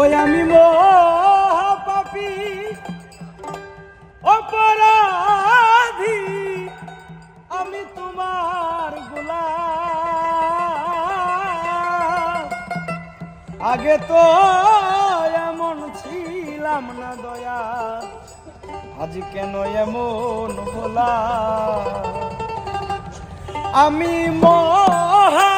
ওই আমি মো পাপি অপরাধী। আমি তোমার গোলা আগে তো এমন ছিলাম না দয়া, আজ কেন এমন হলা আমি মহা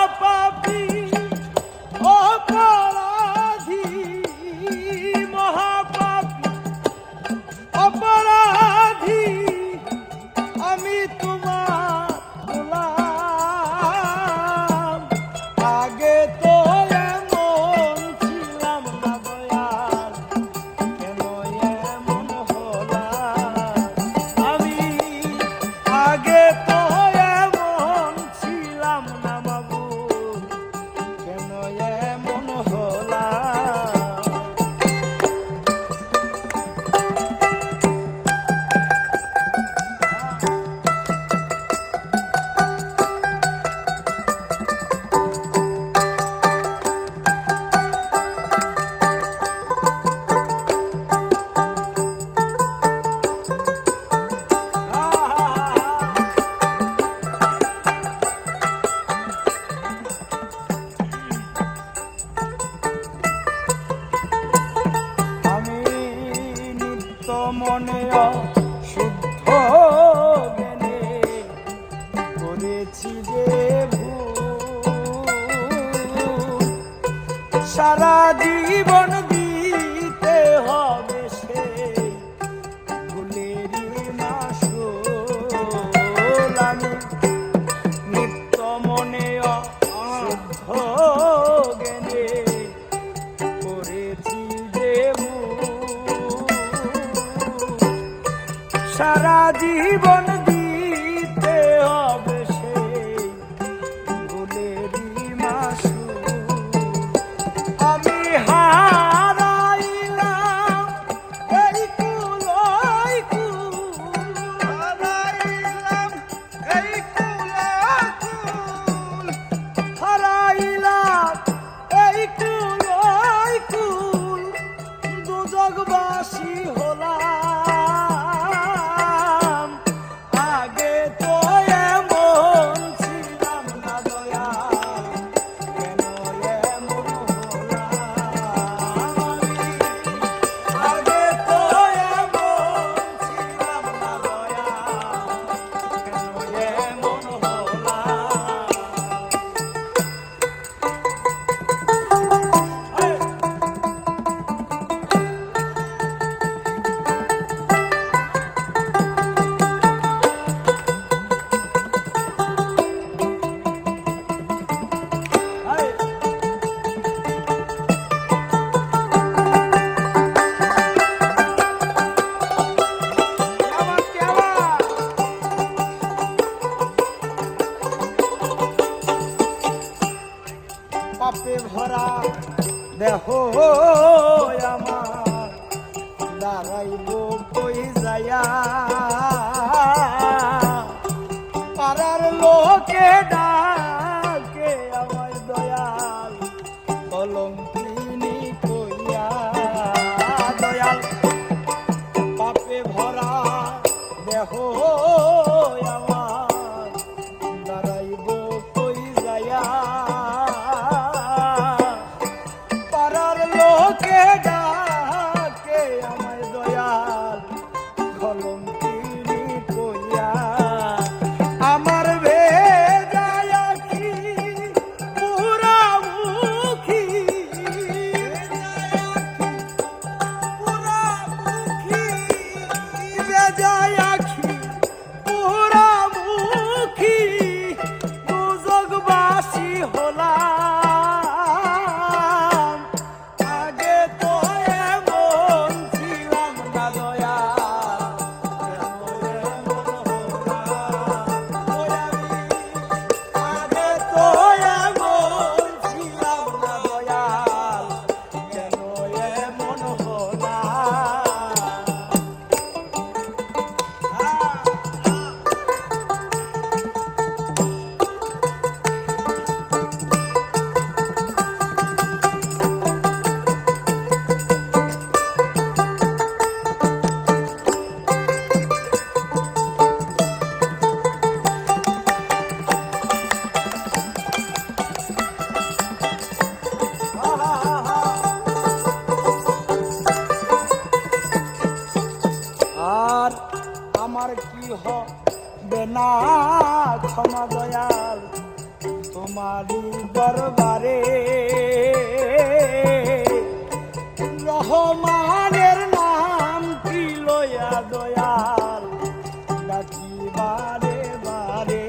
সারা জীবন কই যায়া পারার লোকে ডা হবে ক্ষমা দয়াল, তোমারই দরবারে। রহমানের নাম প্রিলয়া দয়াল ডাকি বারে। বারে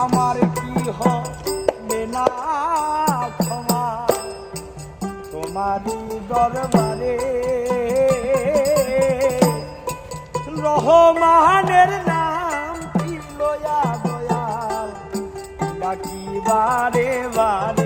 আমার কি ক্ষমা, তোমারই দরবার। রহমানের নাম কি লয়া দয়াল। ডাকি বারে বারে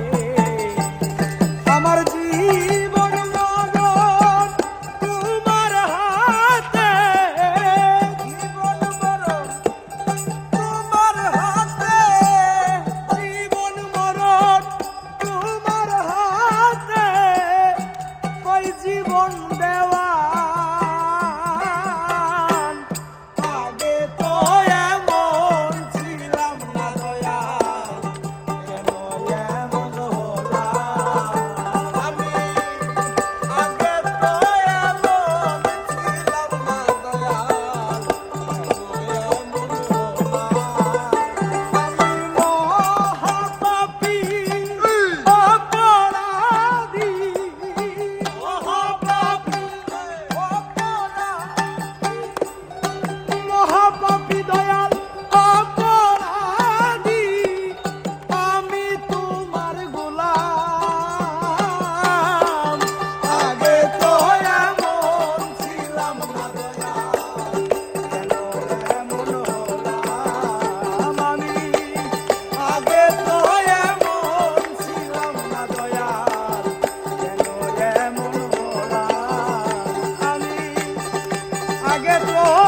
I get wrong.